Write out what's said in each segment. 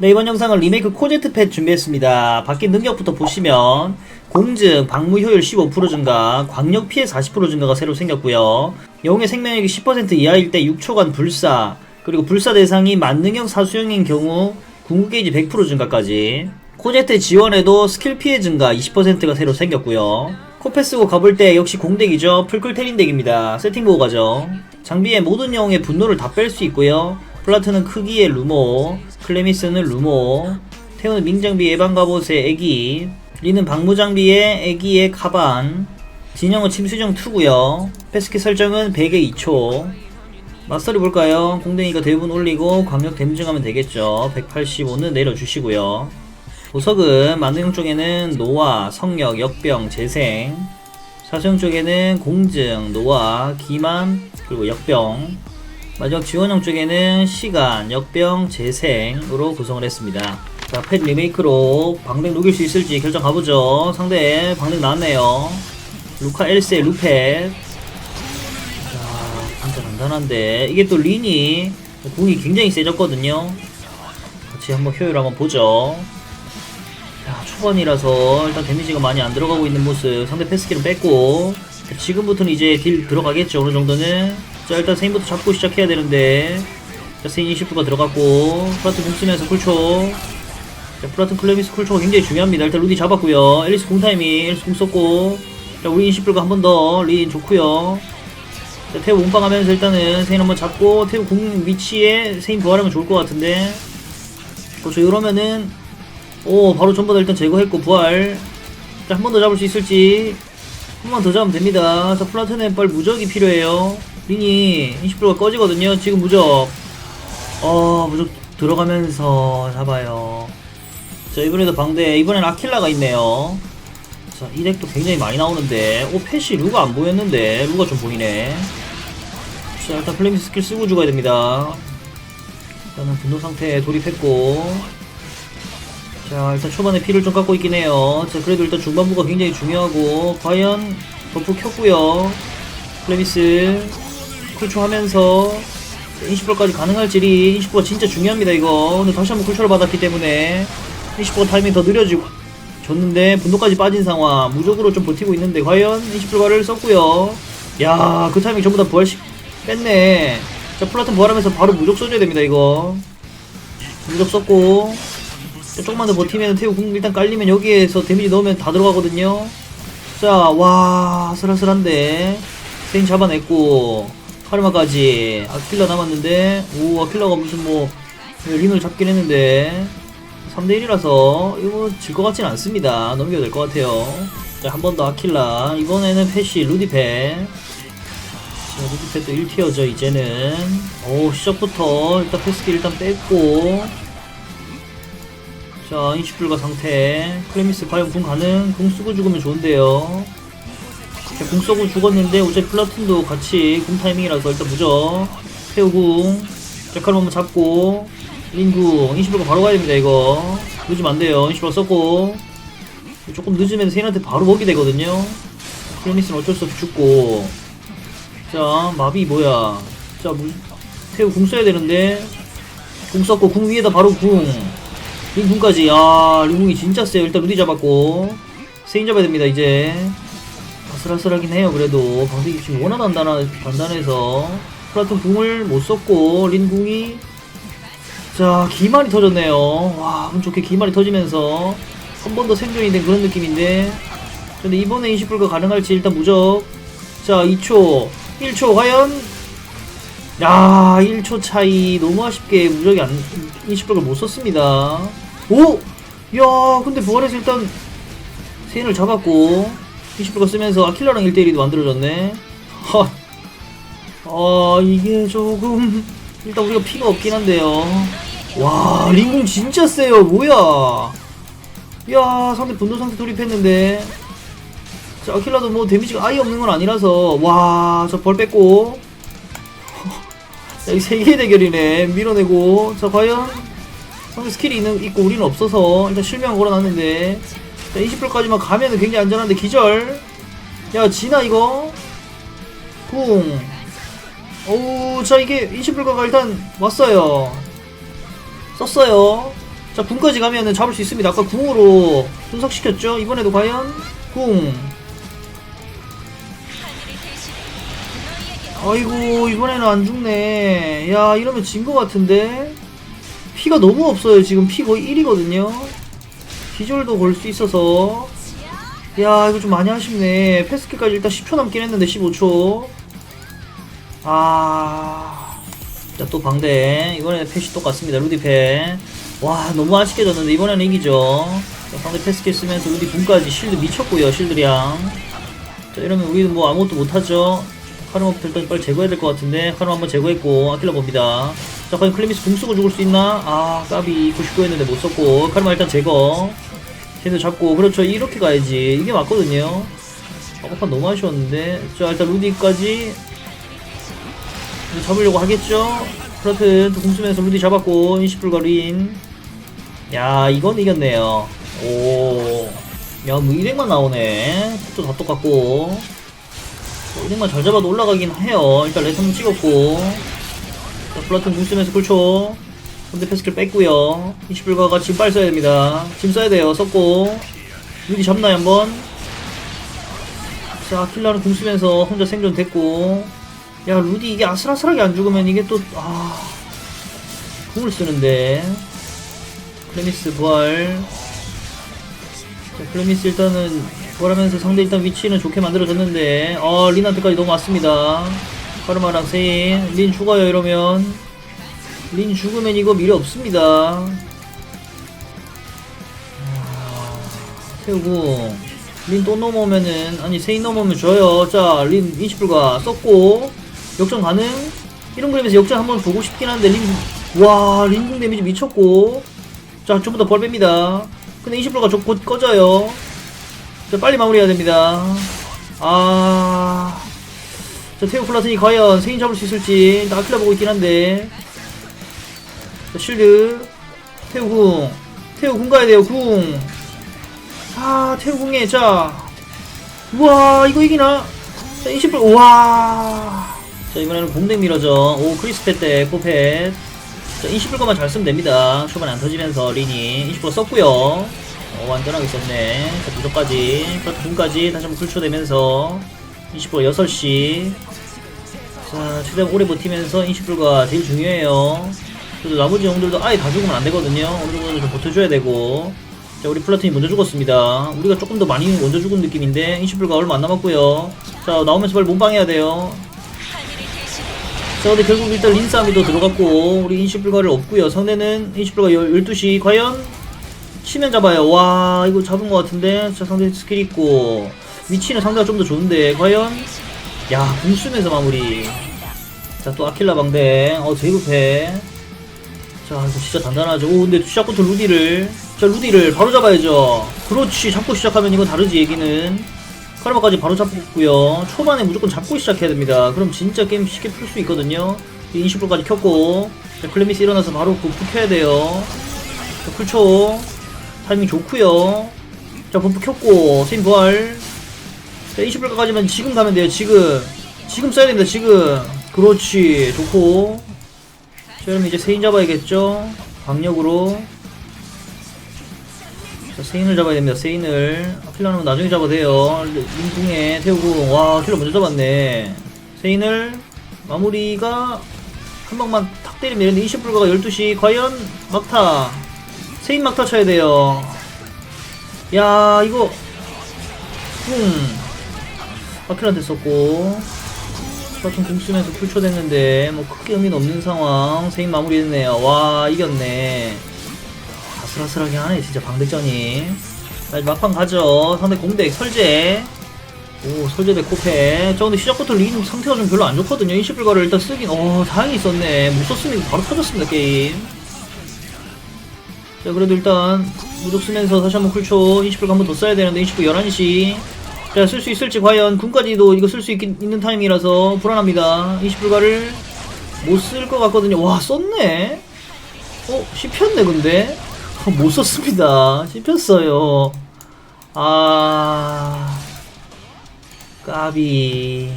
네, 이번 영상은 리메이크 코제트 팻 준비했습니다. 바뀐 능력부터 보시면 공증, 방무 효율 15% 증가, 광역 피해 40% 증가가 새로 생겼고요. 영웅의 생명력이 10% 이하일 때 6초간 불사, 그리고 불사 대상이 만능형 사수형인 경우 궁극 게이지 100% 증가까지. 코제트 지원에도 스킬 피해 증가 20%가 새로 생겼고요. 코페 쓰고 가볼 때 역시 공덱이죠. 풀클 테린 덱입니다. 세팅 보고 가죠. 장비에 모든 영웅의 분노를 다 뺄 수 있고요. 플라트는 크기의 루모, 클레미스는 루모, 태우는 민장비 예방 갑옷의 애기, 리는 방무 장비의 애기의 카반, 진영은 침수정 2고요. 패스키 설정은 100에 2초. 마스터리 볼까요? 공댕이가 대부분 올리고 광역 댐증하면 되겠죠. 185는 내려주시고요. 보석은 만능형 쪽에는 노화, 성역, 역병, 재생 사수형 쪽에는 공증, 노화, 기만, 그리고 역병 마지막 지원형 쪽에는 시간, 역병, 재생으로 구성을 했습니다 자, 펫 리메이크로 방댕 녹일 수 있을지 결정 가보죠 상대 방댕 나왔네요 루카 엘세 루펫 자, 진짜 간단한데 이게 또 린이 궁이 굉장히 세졌거든요 같이 한번 효율 한번 보죠 자, 초반이라서 일단 데미지가 많이 안 들어가고 있는 모습. 상대 패스킬은 뺐고. 자, 지금부터는 이제 딜 들어가겠죠, 어느 정도는. 자, 일단 세인부터 잡고 시작해야 되는데. 자, 세인 20%가 들어갔고. 플라튼 공 쓰면서 쿨초. 자, 플라튼 클레미스 쿨초가 굉장히 중요합니다. 일단 루디 잡았고요. 앨리스 공타이밍, 앨리스 공 썼고. 자, 우리 20%가 한 번 더. 린 좋고요 자, 태우 몸빵 하면서 일단은 세인 한번 잡고, 태우 공 위치에 세인 부활하면 좋을 것 같은데. 그렇죠, 이러면은 오 바로 전부 다 일단 제거했고 부활 자 한 번 더 잡을 수 있을지 한 번 더 잡으면 됩니다 자 플라트는 빨리 무적이 필요해요 린이 20%가 꺼지거든요. 지금 무적. 어 무적 들어가면서 잡아요. 자 이번에도 방대 이번엔 아킬라가 있네요. 자 이 덱도 굉장히 많이 나오는데. 오 펫이 루가 안 보였는데. 루가 좀 보이네. 자 일단 플레이밍 스킬 쓰고 죽어야 됩니다. 일단은 분노 상태에 돌입했고. 자 일단 초반에 피를 좀 깎고 있긴 해요. 자 그래도 일단 중반부가 굉장히 중요하고 과연 버프 켰고요. 플레미스 쿨초 하면서 20%까지 가능할지리 20%가 진짜 중요합니다 이거 근데 다시 한번 쿨초를 받았기 때문에 20%가 타이밍 더 느려지고 줬는데 분노까지 빠진 상황 무적으로 좀 버티고 있는데 과연 20%가를 썼고요 야 그 타이밍 전부 다 부활시 뺐네 자 플라톤 부활하면서 바로 무적 써줘야 됩니다 이거 무적 썼고 자, 조금만 더 버티면 태우 궁 일단 깔리면 여기에서 데미지 넣으면 다 들어가거든요. 자, 와, 아슬아슬한데. 세인 잡아냈고, 카르마까지. 아킬라 남았는데, 오, 아킬라가 무슨 뭐, 린을 잡긴 했는데, 3대1이라서, 이거 질 것 같진 않습니다. 넘겨야 될것 같아요. 자, 한 번 더 아킬라. 이번에는 패시, 루디패. 자, 루디패도 1티어죠, 이제는. 오, 시작부터, 일단 패스킬 일단 뺐고, 자, 20불가 상태. 클레미스 과연 궁 가능? 궁 쓰고 죽으면 좋은데요. 자, 궁 쏘고 죽었는데, 어차피 플라툰도 같이 궁 타이밍이라서 일단 무적. 태우궁. 자, 칼 한번 잡고. 린궁. 20불가 바로 가야 됩니다, 이거. 늦으면 안 돼요. 20불가 썼고. 조금 늦으면 세인한테 바로 먹이 되거든요. 클레미스는 어쩔 수 없이 죽고. 자, 마비 뭐야. 자, 무, 태우 궁 써야 되는데. 궁 썼고, 궁 위에다 바로 궁. 링궁까지 아 링궁이 진짜 세요 일단 루디 잡았고 세인 잡아야 됩니다 이제 아슬아슬하긴 해요 그래도. 방식이 지금 워낙 단단하, 단단해서. 플라톤 궁을 못 썼고 린 궁이. 자 기말이 터졌네요. 와운 좋게 기말이 터지면서. 한 번 더 생존이 된 그런 느낌인데. 근데 이번에 20불가 가능할지 일단 무적. 자 2초 1초 과연? 야 1초 차이. 너무 아쉽게 무적이 안 20불가 못 썼습니다. 오! 야 근데 부활해서 일단 세인을 잡았고 20불가 쓰면서 아킬라랑 1대1도 만들어졌네. 하. 아 이게 조금 일단 우리가 피가 없긴 한데요. 와 링공 진짜 세요. 뭐야. 야 상대 분노 상태 돌입했는데. 자 아킬라도 뭐 데미지가 아예 없는 건 아니라서. 와 저 벌 뺐고. 자, 이 세계 대결이네. 밀어내고. 자 과연 상대 스킬이 있는, 있고 우리는 없어서 일단 실명 걸어놨는데. 자 20불까지만 가면은 굉장히 안전한데 기절. 야 지나 이거? 쿵 어우 자 이게 20불가가 일단 왔어요. 썼어요. 자 궁까지 가면은 잡을 수 있습니다. 아까 궁으로 분석시켰죠? 이번에도 과연 궁 아이고 이번에는 안 죽네. 야 이러면 진 것 같은데? 피가 너무 없어요. 지금 피 거의 1이거든요 기절도 걸 수 있어서. 야 이거 좀 많이 아쉽네. 패스킬까지 일단 10초 남긴 했는데 15초. 아... 자또 방대. 이번에 패시 똑같습니다 루디패. 와 너무 아쉽게 졌는데 이번에는 이기죠. 자, 상대 패스킬 쓰면서 루디 군까지 실드 미쳤고요 실드량. 자 이러면 우리는 뭐 아무것도 못하죠. 카르마부터 일단 빨리 제거해야 될 것 같은데 카르마 한번 제거했고 아킬라 봅니다 자 과연 클리미스 궁 쓰고 죽을 수 있나 아 까비 99 했는데 못 썼고 카르마 일단 제거 쟤도 잡고 그렇죠 이렇게 가야지 이게 맞거든요 아까판 너무 아쉬웠는데 자 일단 루디까지 잡으려고 하겠죠 프라트 공 쓰면서 루디 잡았고 인시풀과 린. 야 이건 이겼네요. 오. 야뭐 일행만 나오네. 또 다 똑같고. 뭐 일행만 잘 잡아도 올라가긴 해요. 일단 레슨 찍었고. 자, 플라튼 공 쓰면서 굴초. 근데 패스킬 뺐고요. 인시풀과가 지금 빨리 써야 됩니다. 지금 써야 돼요. 썼고. 루디 잡나요 한번? 자 킬러는 공 쓰면서 혼자 생존 됐고. 야 루디 이게 아슬아슬하게 안 죽으면 이게 또 아 궁을 쓰는데 클레미스 부활 자 클레미스 일단은 부활하면서 상대 일단 위치는 좋게 만들어졌는데 어 린한테까지 너무 왔습니다 카르마랑 세인 린 죽어요 이러면 린 죽으면 이거 미래 없습니다 아, 태우고 린 또 넘어오면은 아니 세인 넘어오면 줘요 자린 20불가 썼고 역전 가능? 이런 그림에서 역전 한번 보고 싶긴 한데 린, 와, 린궁 데미지 미쳤고. 자, 전부 다 벌뺍니다. 근데 20%가 곧 꺼져요. 자, 빨리 마무리해야 됩니다. 아. 자, 테오 플라튼이 과연 세인 잡을 수 있을지. 아킬라 보고 있긴 한데. 자, 실드. 테오 궁. 테오 궁 가야 돼요, 궁. 아, 테오 궁에, 자. 우와, 이거 이기나? 자, 20%, 우와. 자 이번에는 공댕 밀어줘 오 크리스페 때 코펫 자 20불거만 잘 쓰면 됩니다 초반에 안 터지면서 린이 20% 썼고요 어, 완전하게 썼네 자 부족까지 플라트 분까지 다시 한번 굴초되면서 20% 6시. 자 최대한 오래 버티면서 20불가 제일 중요해요. 그래도 나머지 형들도 아예 다 죽으면 안 되거든요. 어느 정도는 좀 버텨줘야 되고. 자 우리 플라톤이 먼저 죽었습니다. 우리가 조금 더 많이 먼저 죽은 느낌인데 20불가 얼마 안 남았고요. 자 나오면서 빨리 몸빵해야 돼요. 자 근데 결국 일단 린 싸움이 또 들어갔고 우리 인시불가를 없고요. 상대는 인시불가 12시. 과연 치면 잡아요. 와 이거 잡은 것 같은데? 자 상대 스킬 있고 위치는 상대가 좀 더 좋은데 과연? 야궁 쓰면서 마무리. 자 또 아킬라 방대 어 제이브패. 자 이거 진짜 단단하죠. 오 근데 시작부터 루디를 자 루디를 바로 잡아야죠. 그렇지 잡고 시작하면 이건 다르지 얘기는. 카르마까지 바로 잡고요. 초반에 무조건 잡고 시작해야 됩니다. 그럼 진짜 게임 쉽게 풀 수 있거든요. 20%까지 켰고. 자, 클레미스 일어나서 바로 버프 켜야 돼요. 자, 풀초. 타이밍 좋고요. 자 버프 켰고. 세임 부활 자 20%까지만 지금 가면 돼요. 지금 지금 써야 됩니다. 지금 그렇지 좋고 자 그럼 이제 세인 잡아야겠죠. 강력으로 자, 세인을 잡아야 됩니다. 세인을. 아킬라는 나중에 잡아도 돼요. 인궁에 태우고. 와, 킬러 먼저 잡았네. 세인을 마무리가 한 방만 탁 때리면 되는데 20불가가 12시. 과연 막타. 세인 막타 쳐야 돼요. 야, 이거. 쿵. 아킬라한테 썼고. 궁 쓰면서 풀초됐는데, 뭐 크게 의미는 없는 상황. 세인 마무리했네요. 와, 이겼네. 아슬아슬하게 하네 진짜 방대전이. 자 막판 가죠. 상대 공대 설제. 오 설제 대 코페. 저 근데 시작부터 린 상태가 좀 별로 안 좋거든요. 20불가를 일단 쓰긴 어 다행히 있었네. 못 썼으면 바로 터졌습니다 게임. 자 그래도 일단 무적 쓰면서 다시 한번 쿨초. 20불가 한 번 더 써야 되는데 20불 11시 자 쓸 수 있을지 과연 군까지도 이거 쓸 수 있는 타이밍이라서 불안합니다 20불가를 못 쓸 것 같거든요 와 썼네 어 씹혔네 근데 못 썼습니다. 씹혔어요. 아, 까비.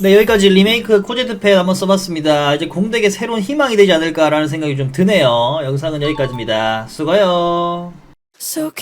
네 여기까지 리메이크 코제트 팩 한번 써봤습니다. 이제 공덱에 새로운 희망이 되지 않을까라는 생각이 좀 드네요. 영상은 여기까지입니다. 수고요. So